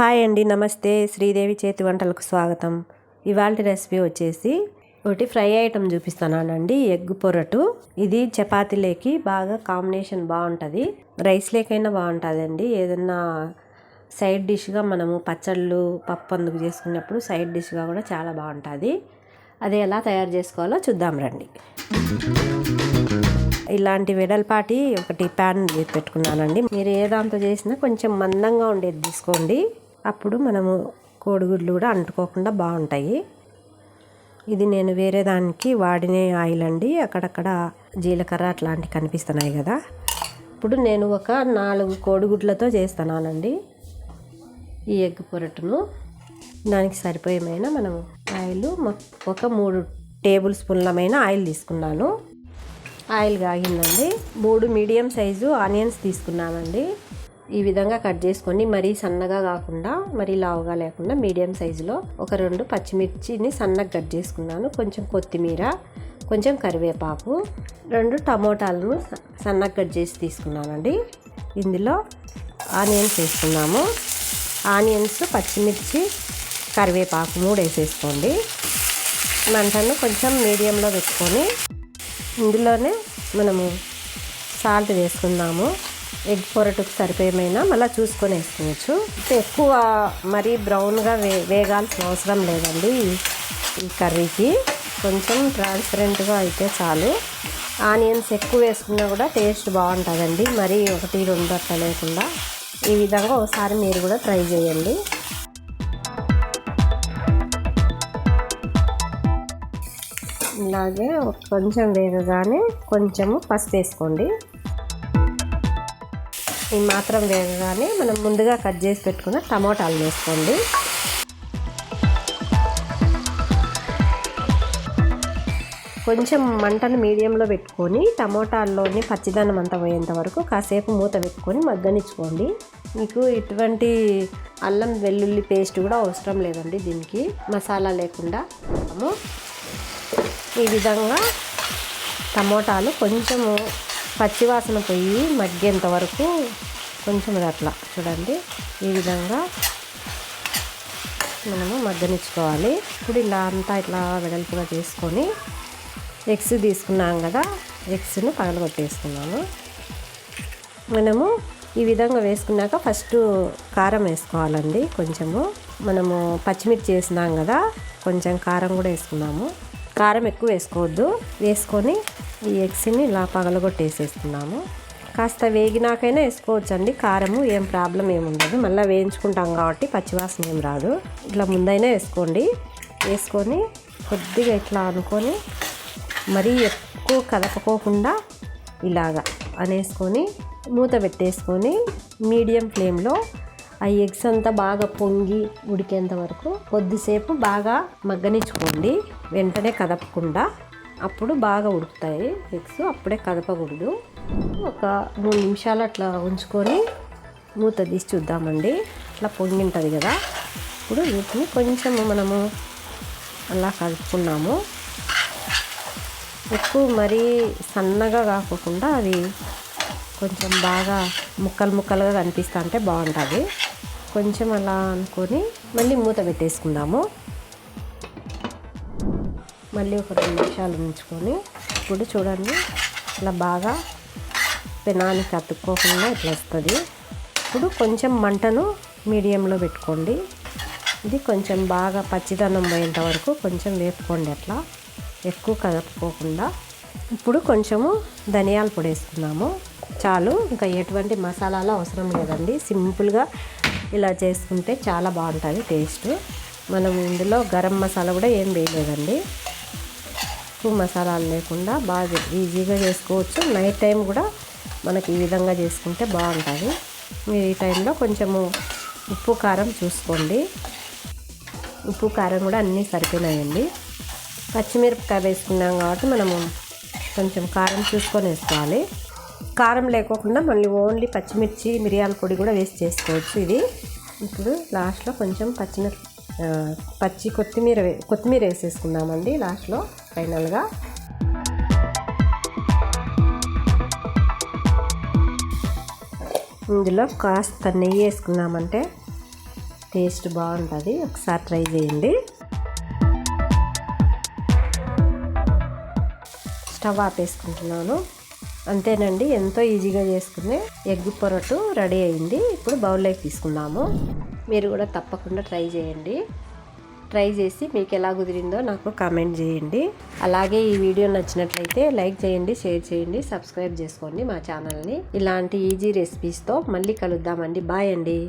Hi అండి నమస్తే. శ్రీదేవి చేతి వంటలకు స్వాగతం. ఇవాళ రెసిపీ వచ్చేసి ఒకటి ఫ్రై ఐటమ్ చూపిస్తున్నానండి ఎగ్ పొరటు. ఇది చపాతీలేకి బాగా కాంబినేషన్ బాగుంటుంది. రైస్ లేకైనా బాగుంటుందండి. ఏదన్నా సైడ్ డిష్గా మనము పచ్చళ్ళు పప్పు అందుకు చేసుకున్నప్పుడు సైడ్ డిష్గా కూడా చాలా బాగుంటుంది. అది ఎలా తయారు చేసుకోవాలో చూద్దాం రండి. ఇలాంటి వెడల్పాటి ఒకటి ప్యాన్ పెట్టుకున్నానండి. మీరు ఏ దాంతో చేసినా కొంచెం మందంగా ఉండేది తీసుకోండి. అప్పుడు మనము కోడిగుడ్లు కూడా అంటుకోకుండా బాగుంటాయి. ఇది నేను వేరే దానికి వాడిన ఆయిల్ అండి. అక్కడక్కడ జీలకర్ర అట్లాంటివి కనిపిస్తున్నాయి కదా. ఇప్పుడు నేను ఒక నాలుగు కోడిగుడ్లతో చేస్తున్నానండి. ఈ ఎగ్ పొరటును. దానికి సరిపోయేమైనా మనం ఆయిల్ ఒక మూడు టేబుల్ స్పూన్లమైన ఆయిల్ తీసుకున్నాను. ఆయిల్ కాగిందండి. మూడు మీడియం సైజు ఆనియన్స్ తీసుకున్నానండి ఈ విధంగా కట్ చేసుకొని మరీ సన్నగా కాకుండా మరీ లావుగా లేకుండా మీడియం సైజులో ఒక రెండు పచ్చిమిర్చిని సన్నగా కట్ చేసుకున్నాను. కొంచెం కొత్తిమీర కొంచెం కరివేపాకు రెండు టమోటాలను సన్నగా కట్ చేసి తీసుకున్నానండి. ఇందులో ఆనియన్స్ వేసుకున్నాము. ఆనియన్స్ పచ్చిమిర్చి కరివేపాకు మూడు వేసేసుకోండి. మంటను కొంచెం మీడియంలో పెట్టుకొని ఇందులోనే మనము సాల్ట్ వేసుకుందాము. ఎగ్ పొరటుకు సరిపోయేమైనా మళ్ళీ చూసుకొని వేసుకోవచ్చు. ఎక్కువ మరీ బ్రౌన్గా వే వేగాల్సిన అవసరం లేదండి ఈ కర్రీకి. కొంచెం ట్రాన్స్పరెంట్గా అయితే చాలు. ఆనియన్స్ ఎక్కువ వేసుకున్నా కూడా టేస్ట్ బాగుంటుందండి. మరీ ఒకటి రెండు అట్లా లేకుండా. ఈ విధంగా ఒకసారి మీరు కూడా ట్రై చేయండి. ఇలాగే కొంచెం వేగగానే కొంచెము పసుపు వేసుకోండి. ఇవి మాత్రం వేగగానే మనం ముందుగా కట్ చేసి పెట్టుకున్న టమోటాలు వేసుకోండి. కొంచెం మంటను మీడియంలో పెట్టుకొని టమోటాల్లోని పచ్చిదనం అంతా పోయేంత వరకు కాసేపు మూత పెట్టుకొని మగ్గనిచ్చుకోండి. మీకు ఇటువంటి అల్లం వెల్లుల్లి పేస్ట్ కూడా అవసరం లేదండి దీనికి. మసాలా లేకుండా ఈ విధంగా టమోటాలు కొంచెము పచ్చివాసన పోయి మగ్గేంత వరకు కొంచెం అట్లా చూడండి. ఈ విధంగా మనము మగ్గనిచ్చుకోవాలి. ఇప్పుడు ఇలా అంతా ఇట్లా వెడల్పుగా చేసుకొని ఎగ్స్ తీసుకున్నాం కదా ఎగ్స్ను పగలగొట్టేసుకున్నాము. మనము ఈ విధంగా వేసుకున్నాక ఫస్ట్ కారం వేసుకోవాలండి. కొంచెము మనము పచ్చిమిర్చి వేసినాం కదా కొంచెం కారం కూడా వేసుకున్నాము. కారం ఎక్కువ వేసుకోవద్దు. వేసుకొని ఈ ఎగ్స్ని ఇలా పగలగొట్టేసేసుకున్నాము. కాస్త వేగినాకైనా వేసుకోవచ్చు అండి కారము ఏం ప్రాబ్లం ఏముండదు మళ్ళీ వేయించుకుంటాం కాబట్టి పచ్చివాసన ఏం రాదు. ఇట్లా ముందైనా వేసుకోండి. వేసుకొని కొద్దిగా ఇట్లా అనుకొని మరీ ఎక్కువ కదపకోకుండా ఇలాగా అనేసుకొని మూత పెట్టేసుకొని మీడియం ఫ్లేమ్లో ఆ ఎగ్స్ అంతా బాగా పొంగి ఉడికేంత వరకు కొద్దిసేపు బాగా మగ్గనిచ్చుకోండి. వెంటనే కదపకుండా అప్పుడు బాగా ఉడుకుతాయి. ఎగ్స్ అప్పుడే కదపకూడదు. ఒక మూడు నిమిషాలు అట్లా ఉంచుకొని మూత తీసి చూద్దామండి. అట్లా పొంగింటుంది కదా. ఇప్పుడు వీటిని కొంచెం మనము అలా కలుపుకున్నాము. ఎక్కువ మరీ సన్నగా కాకుండా అవి కొంచెం బాగా ముక్కలు ముక్కలుగా కనిపిస్తా అంటే బాగుంటుంది. కొంచెం అలా అనుకొని మళ్ళీ మూత పెట్టేసుకుందాము. మళ్ళీ ఒక రెండు నిమిషాలు ఉంచుకొని ఇప్పుడు చూడండి ఇలా బాగా పెనానికి అతుక్కోకుండా ఇట్లా వస్తుంది. ఇప్పుడు కొంచెం మంటను మీడియంలో పెట్టుకోండి. ఇది కొంచెం బాగా పచ్చిదనం పోయేంత వరకు కొంచెం వేపుకోండి అట్లా. ఎక్కువ కదపుకోకుండా ఇప్పుడు కొంచెము ధనియాల పొడి వేసుకున్నాము చాలు ఇంకా ఎటువంటి మసాలాలు అవసరం లేదండి. సింపుల్గా ఇలా చేసుకుంటే చాలా బాగుంటుంది టేస్ట్. మనం ఇందులో గరం మసాలా కూడా ఏం వేయలేదండి. ఎక్కువ మసాలాలు లేకుండా బాగా ఈజీగా చేసుకోవచ్చు. నైట్ టైం కూడా మనకి ఈ విధంగా చేసుకుంటే బాగుంటుంది. మీరు ఈ టైంలో కొంచెము ఉప్పు కారం చూసుకోండి. ఉప్పు కారం కూడా అన్నీ సరిపోయినాయండి. పచ్చిమిరపకాయ వేసుకున్నాం కాబట్టి మనము కొంచెం కారం చూసుకొని వేసుకోవాలి. కారం లేకోకుండా మళ్ళీ ఓన్లీ పచ్చిమిర్చి మిరియాల పొడి కూడా వేసి చేసుకోవచ్చు ఇది. ఇప్పుడు లాస్ట్లో కొంచెం పచ్చిమిర పచ్చి కొత్తిమీర కొత్తిమీర వేసేసుకుందామండి లాస్ట్లో. ఫైనల్గా. ఇందులో కాస్త నెయ్యి వేసుకున్నామంటే టేస్ట్ బాగుంటుంది. ఒకసారి ట్రై చేయండి. స్టవ్ ఆపేసుకుంటున్నాను. అంతేనండి ఎంతో ఈజీగా చేసుకునే ఎగ్ పొరటు రెడీ అయింది. ఇప్పుడు బౌల్లోకి తీసుకుందాము. మీరు కూడా తప్పకుండా ట్రై చేయండి. ట్రై చేసి మీకు ఎలా కుదిరిందో నాకు కామెంట్ చేయండి. అలాగే ఈ వీడియో నచ్చినట్లయితే లైక్ చేయండి షేర్ చేయండి సబ్స్క్రైబ్ చేసుకోండి మా ఛానల్ని. ఇలాంటి ఈజీ రెసిపీస్తో మళ్ళీ కలుద్దామండి. బాయ్ అండి.